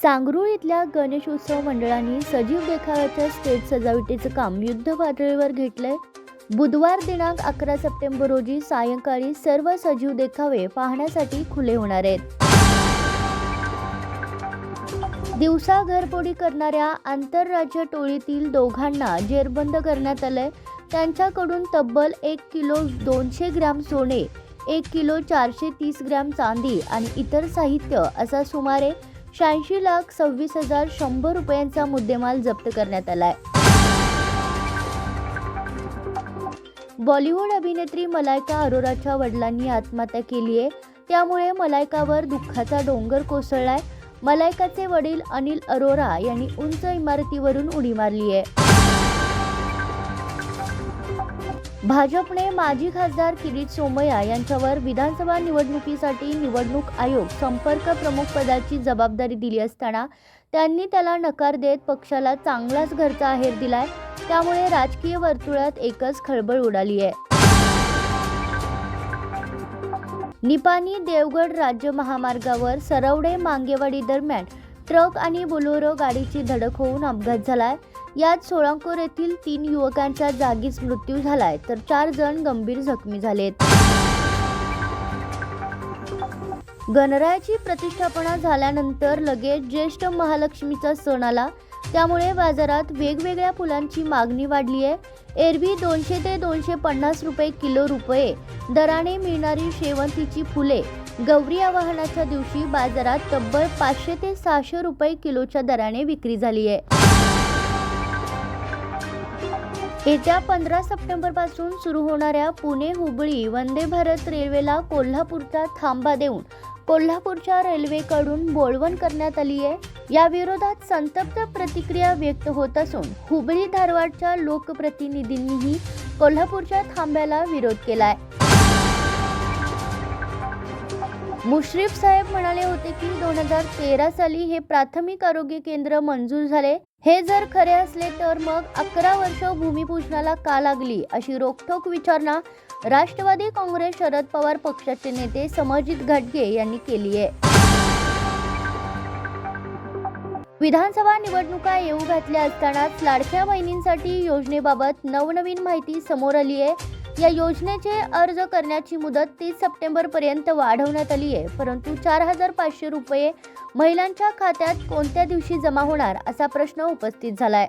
सांगरूळ इथल्या गणेशोत्सव मंडळांनी सजीव देखाव्याच्या स्टेज सजावटीचं काम युद्ध पातळीवर घेतलंय. बुधवार दिनांक अकरा सप्टेंबर रोजी सायंकाळी सर्व सजीव देखावे पाहण्यासाठी खुले होणार आहेत. दिवसा घरफोडी करणाऱ्या आंतरराज्य टोळीतील दोघांना जेरबंद करण्यात आलंय. त्यांच्याकडून तब्बल एक किलो दोनशे ग्रॅम सोने एक किलो चारशे तीस ग्रॅम चांदी आणि इतर साहित्य असा सुमारे शहाऐंशी लाख सव्वीस हजार शंभर रुपयांचा मुद्देमाल जप्त करण्यात आलाय. बॉलिवूड अभिनेत्री मलायका अरोराच्या वडिलांनी आत्महत्या केली आहे. त्यामुळे मलायकावर दुःखाचा डोंगर कोसळलाय. मलायकाचे वडील अनिल अरोरा यांनी उंच इमारतीवरून उडी मारली आहे. भाजपने माजी खासदार किरीट सोमय्या यांच्यावर विधानसभा निवडणुकीसाठी निवडणूक आयोग संपर्क प्रमुख पदाची जबाबदारी दिली असताना त्यांनी त्याला नकार देत पक्षाला चांगलाच घरचा आहेर दिलाय. त्यामुळे राजकीय वर्तुळात एकच खळबळ उडाली आहे. निपाणी देवगड राज्य महामार्गावर सरवडे मांगेवाडी दरम्यान ट्रक आणि बोलोरो गाडीची धडक होऊन अपघात झालाय. यात सोळांकोर येथील तीन युवकांच्या जागीच मृत्यू झालाय तर चार जण गंभीर जखमी झालेत. गणरायाची प्रतिष्ठापना झाल्यानंतर लगेच ज्येष्ठ महालक्ष्मीचा सण आला. त्यामुळे बाजारात वेगवेगळ्या फुलांची मागणी वाढली आहे. एरवी दोनशे ते दोनशे पन्नास रुपये किलो रुपये दराने मिळणारी शेवंतीची फुले गौरी आवाहनाच्या दिवशी बाजारात तब्बल पाचशे ते सहाशे रुपये किलोच्या दराने विक्री झाली आहे. येत्या पंधरा सप्टेंबरपासून सुरू होणाऱ्या पुणे हुबळी वंदे भारत रेल्वेला कोल्हापूरचा थांबा देऊन कोल्हापूरच्या रेल्वेकडून बोळवण करण्यात आली आहे. या विरोधात संतप्त प्रतिक्रिया व्यक्त होत असून हुबळी धारवाडच्या लोकप्रतिनिधींनीही कोल्हापूरच्या थांब्याला विरोध केलाय. मुश्रीफ साहेब म्हणाले होते की दोन हजार तेरा साली हे प्राथमिक आरोग्य केंद्र मंजूर झाले. हे जर खरे असले तर मग अकरा वर्ष भूमिपूजनाला का लागली? अशी रोखोक विचारणा राष्ट्रवादी काँग्रेस शरद पवार पक्षाचे नेते समजित घाटगे यांनी केली आहे. विधानसभा निवडणुका येऊ घातल्या असतानाच लाडक्या बहिणींसाठी योजनेबाबत नवनवीन माहिती समोर आली आहे. या योजनेचे अर्ज करण्याची मुदत तीस सप्टेंबरपर्यंत वाढवण्यात आली आहे परंतु चार हजार पाचशे रुपये महिलांच्या खात्यात कोणत्या दिवशी जमा होणार असा प्रश्न उपस्थित झाला आहे